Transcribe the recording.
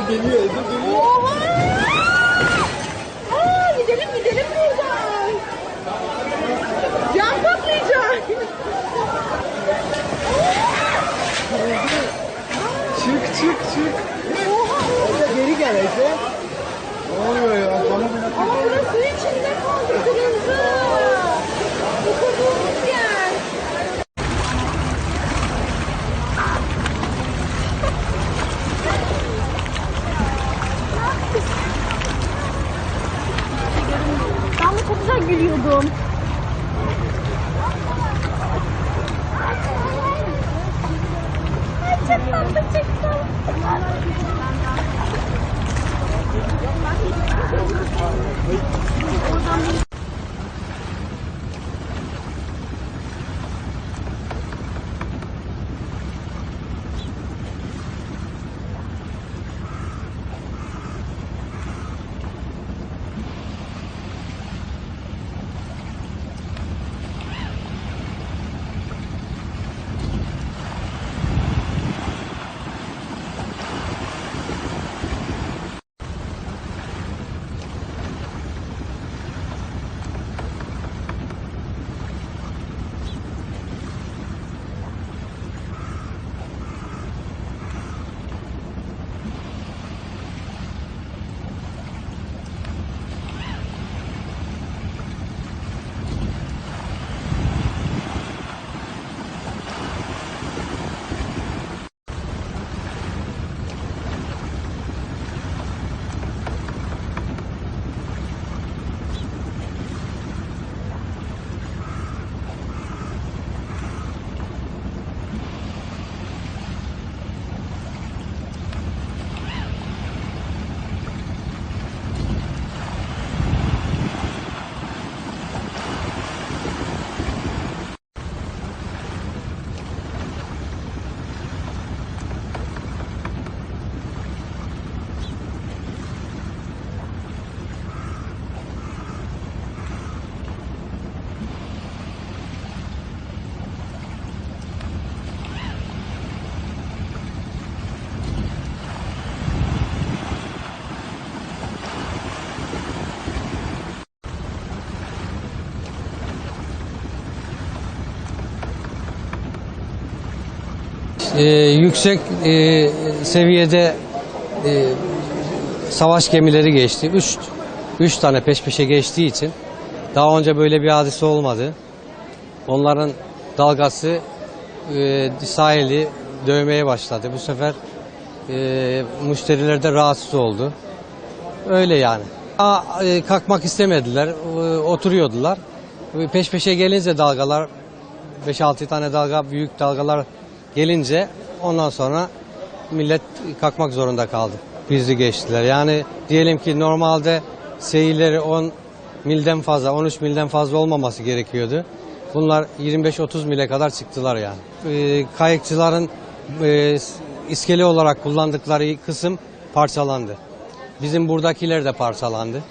Ebu geliyor, Ebu geliyor. Oha! Aa, gidelim gidelim buradan. Cam patlayacak. Çık çık çık. Ece geri gel Ece. Ne oluyor ya? Bana bir Aa, burası içinde kaldı kırmızı. Bu kabuğumuz gel. Ben de çok güzel gülüyordum. Ay çok tatlı çıktı. Ee, yüksek e, seviyede e, savaş gemileri geçti. Üç, üç tane peş peşe geçtiği için daha önce böyle bir hadise olmadı. Onların dalgası e, sahili dövmeye başladı. Bu sefer e, müşteriler de rahatsız oldu. Öyle yani. Aa, e, kalkmak istemediler, e, oturuyordular. E, Peş peşe gelince dalgalar 5-6 tane dalga, büyük dalgalar gelince ondan sonra millet kalkmak zorunda kaldı. Bizi geçtiler. Yani diyelim ki normalde seyirleri 10 milden fazla, 13 milden fazla olmaması gerekiyordu. Bunlar 25-30 mile kadar çıktılar yani. Ee, kayıkçıların e, iskele olarak kullandıkları kısım parçalandı. Bizim buradakiler de parçalandı.